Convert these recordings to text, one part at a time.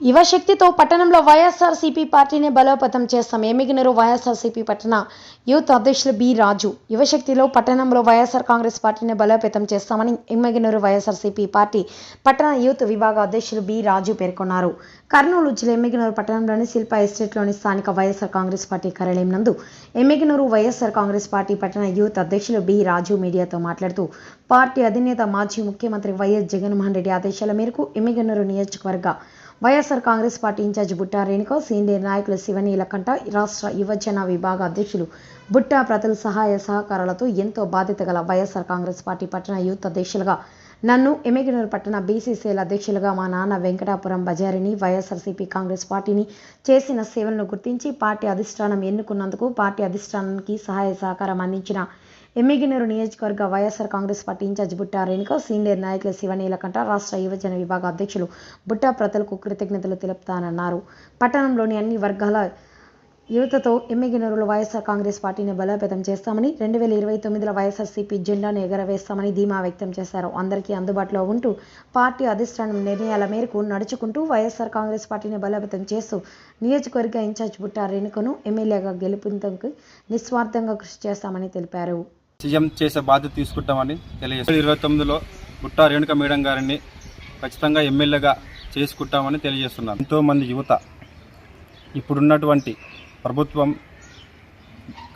యువశక్తితో పట్టణంలో వైఎస్ఆర్సీపీ పార్టీని బలోపేతం చేస్తాం. ఎమ్మిగినరు వైఎస్ఆర్సీపీ పట్టణ యూత్ అధ్యక్షులు బి రాజు. యువశక్తిలో పట్టణంలో వైఎస్ఆర్ కాంగ్రెస్ పార్టీని బలోపేతం చేస్తామని ఎమ్మిగినరు వైఎస్ఆర్సీపీ పార్టీ పట్టణ యూత్ విభాగ అధ్యక్షులు బి రాజు పేర్కొన్నారు. కర్నూలు జిల్లా ఎమ్మిగినూరు పట్టణంలోని శిల్ప ఎస్టేట్లోని స్థానిక వైఎస్ఆర్ కాంగ్రెస్ పార్టీ కార్యాలయం నందు ఎమ్మిగినూరు వైఎస్ఆర్ కాంగ్రెస్ పార్టీ పట్టణ యూత్ అధ్యక్షులు బి రాజు మీడియాతో మాట్లాడుతూ పార్టీ అధినేత మాజీ ముఖ్యమంత్రి వైఎస్ జగన్మోహన్ రెడ్డి ఆదేశాల మేరకు ఎమ్మిగనూరు నియోజకవర్గ YSR Congress party incharge Butta రేణుకో senior నాయకులు శివనీలకంఠ రాష్ట్ర యువజన విభాగ అధ్యక్షులు బుట్టా ప్రతుల సహాయ సహకారాలతో ఎంతో బాధ్యత గల వైఎస్ఆర్ కాంగ్రెస్ పార్టీ పట్టణ యూత్ అధ్యక్షులుగా నన్ను ఎమ్మిగనూరు పట్టణ బీసీసీఎల్ అధ్యక్షులుగా మా నాన్న వెంకటాపురం బజారిని వైఎస్ఆర్సీపీ కాంగ్రెస్ పార్టీని చేసిన సేవలను గుర్తించి పార్టీ అధిష్టానం ఎన్నుకున్నందుకు పార్టీ అధిష్టానానికి సహాయ సహకారం అందించిన ఎమ్మిగినూరు నియోజకవర్గ YSR Congress party incharge Butta Renuka senior నాయకులు శివనీలకంఠ రాష్ట్ర యువజన విభాగ అధ్యక్షులు బుట్టా ప్రతలకు కృతజ్ఞతలు తెలుపుతానన్నారు. పట్టణంలోని అన్ని వర్గాల యువతతో ఎమ్మిగినూరులో వైఎస్ఆర్ కాంగ్రెస్ పార్టీని బలోపేతం చేస్తామని రెండు వేల ఇరవై తొమ్మిదిలో వైఎస్ఆర్సీపీ జెండాను ఎగరవేస్తామని ధీమా వ్యక్తం చేశారు. అందరికీ అందుబాటులో ఉంటూ పార్టీ అధిష్టానం నిర్ణయాల మేరకు నడుచుకుంటూ వైఎస్ఆర్ కాంగ్రెస్ పార్టీని బలోపేతం చేస్తూ నియోజకవర్గ ఇన్ఛార్జ్ బుట్టా రేణుకను ఎమ్మెల్యేగా గెలుపుతందుకు నిస్వార్థంగా కృషి చేస్తామని తెలిపారు. సీఎం చేసే బాధ్యత తీసుకుంటామని తెలియజేస్తారు ఇరవై తొమ్మిదిలో బుట్టా రేణుక మేడం గారిని ఖచ్చితంగా ఎమ్మెల్యేగా చేసుకుంటామని తెలియజేస్తున్నారు ఎంతోమంది యువత ఇప్పుడున్నటువంటి ప్రభుత్వం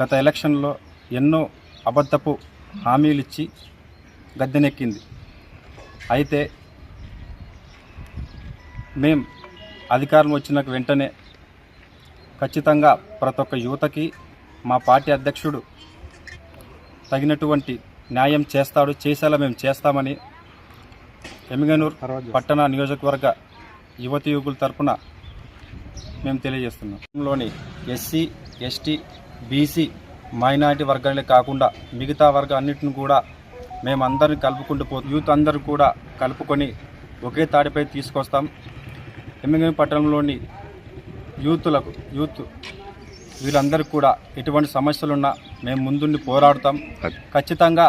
గత ఎలక్షన్లో ఎన్నో అబద్ధపు హామీలు ఇచ్చి గద్దెనెక్కింది. అయితే మేం అధికారం వచ్చిన వెంటనే ఖచ్చితంగా ప్రతి ఒక్క యువతకి మా పార్టీ అధ్యక్షుడు తగినటువంటి న్యాయం చేస్తాడు చేసేలా మేము చేస్తామని ఎమిగనూర్ పట్టణ నియోజకవర్గ యువతి యువకుల తరపున మేము తెలియజేస్తున్నాం. లోని ఎస్సీ ఎస్టీ బీసీ మైనారిటీ వర్గాలే కాకుండా మిగతా వర్గ అన్నిటిని కూడా మేమందరిని కలుపుకుంటూ పో యూత్ అందరూ కూడా కలుపుకొని ఒకే తాడిపై తీసుకొస్తాం. ఎమ్మిగనూరు పట్టణంలోని యూత్లకు యూత్ వీళ్ళందరికీ కూడా ఎటువంటి సమస్యలున్నా మేము ముందుండి పోరాడుతాం. ఖచ్చితంగా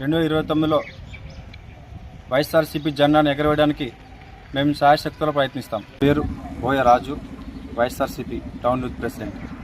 రెండు వేల ఇరవై తొమ్మిదిలో వైఎస్ఆర్సీపీ జెండాను ఎగరవేయడానికి మేము శాయశక్తులు ప్రయత్నిస్తాం. పేరు Boya Raju YSRCP town youth president.